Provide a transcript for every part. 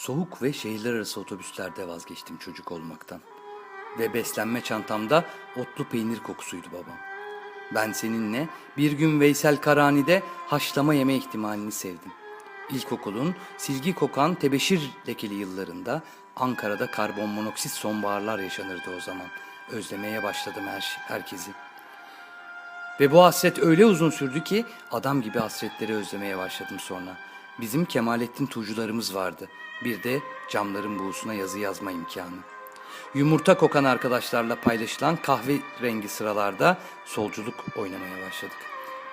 Soğuk ve şehirler arası otobüslerde vazgeçtim çocuk olmaktan. Ve beslenme çantamda otlu peynir kokusuydu babam. Ben seninle bir gün Veysel Karani'de haşlama yeme ihtimalini sevdim. İlkokulun silgi kokan tebeşir lekeli yıllarında Ankara'da karbon monoksit sonbaharlar yaşanırdı o zaman. Özlemeye başladım her, herkesi. Ve bu hasret öyle uzun sürdü ki adam gibi hasretleri özlemeye başladım sonra. Bizim Kemalettin Tuğcularımız vardı. Bir de camların buğusuna yazı yazma imkanı. Yumurta kokan arkadaşlarla paylaşılan kahve rengi sıralarda solculuk oynamaya başladık.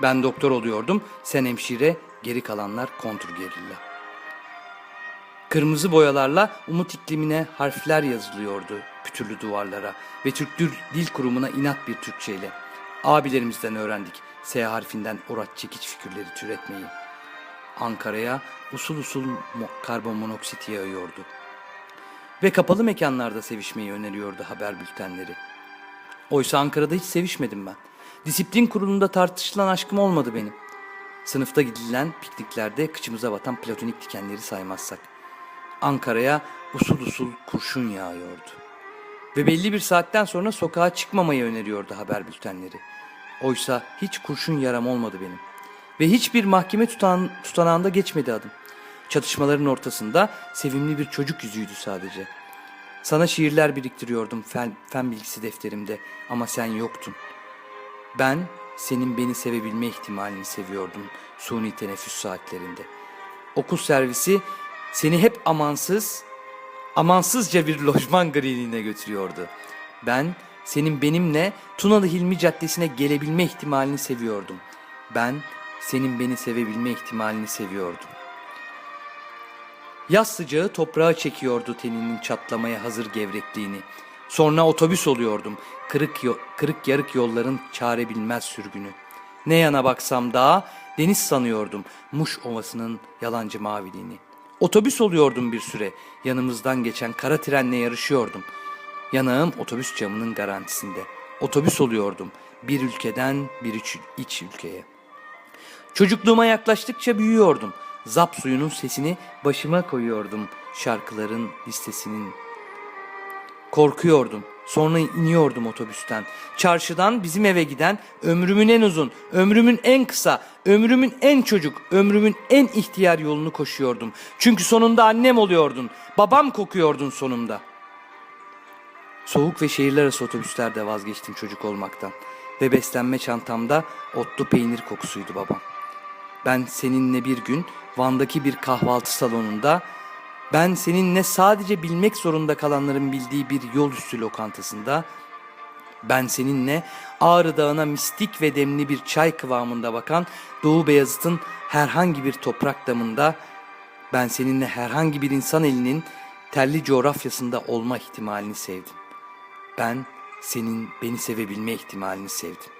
Ben doktor oluyordum, sen hemşire, geri kalanlar kontrgerilla. Kırmızı boyalarla umut iklimine harfler yazılıyordu pütürlü duvarlara ve Türk Dil Kurumu'na inat bir Türkçeyle. Abilerimizden öğrendik S harfinden orat çekiç figürleri türetmeyi. Ankara'ya usul usul mo- karbon monoksit yağıyordu. Ve kapalı mekanlarda sevişmeyi öneriyordu haber bültenleri. Oysa Ankara'da hiç sevişmedim ben. Disiplin kurulunda tartışılan aşkım olmadı benim. Sınıfta gidilen pikniklerde kıçımıza batan platonik dikenleri saymazsak. Ankara'ya usul usul kurşun yağıyordu. Ve belli bir saatten sonra sokağa çıkmamayı öneriyordu haber bültenleri. Oysa hiç kurşun yaram olmadı benim. Ve hiçbir mahkeme tutan, tutanağında geçmedi adım. Çatışmaların ortasında sevimli bir çocuk yüzüydü sadece. Sana şiirler biriktiriyordum fen, fen bilgisi defterimde ama sen yoktun. Ben senin beni sevebilme ihtimalini seviyordum suni teneffüs saatlerinde. Okul servisi seni hep amansız, amansızca bir lojman griliğine götürüyordu. Ben senin benimle Tunalı Hilmi Caddesi'ne gelebilme ihtimalini seviyordum. Ben senin beni sevebilme ihtimalini seviyordum. Yaz sıcağı toprağa çekiyordu teninin çatlamaya hazır gevrekliğini. Sonra otobüs oluyordum. Kırık, kırık yarık yolların çare bilmez sürgünü. Ne yana baksam dağa deniz sanıyordum Muş Ovası'nın yalancı maviliğini. Otobüs oluyordum bir süre. Yanımızdan geçen kara trenle yarışıyordum. Yanağım otobüs camının garantisinde. Otobüs oluyordum bir ülkeden bir iç, iç ülkeye. Çocukluğuma yaklaştıkça büyüyordum. Zap suyunun sesini başıma koyuyordum şarkıların listesinin. Korkuyordum. Sonra iniyordum otobüsten. Çarşıdan bizim eve giden ömrümün en uzun, ömrümün en kısa, ömrümün en çocuk, ömrümün en ihtiyar yolunu koşuyordum. Çünkü sonunda annem oluyordun. Babam kokuyordun sonunda. Soğuk ve şehirler arası otobüslerde vazgeçtim çocuk olmaktan. Ve beslenme çantamda otlu peynir kokusuydu babam. Ben seninle bir gün Van'daki bir kahvaltı salonunda, ben seninle sadece bilmek zorunda kalanların bildiği bir yol üstü lokantasında, ben seninle Ağrı Dağı'na mistik ve demli bir çay kıvamında bakan Doğu Beyazıt'ın herhangi bir toprak damında, ben seninle herhangi bir insan elinin telli coğrafyasında olma ihtimalini sevdim. Ben senin beni sevebilme ihtimalini sevdim.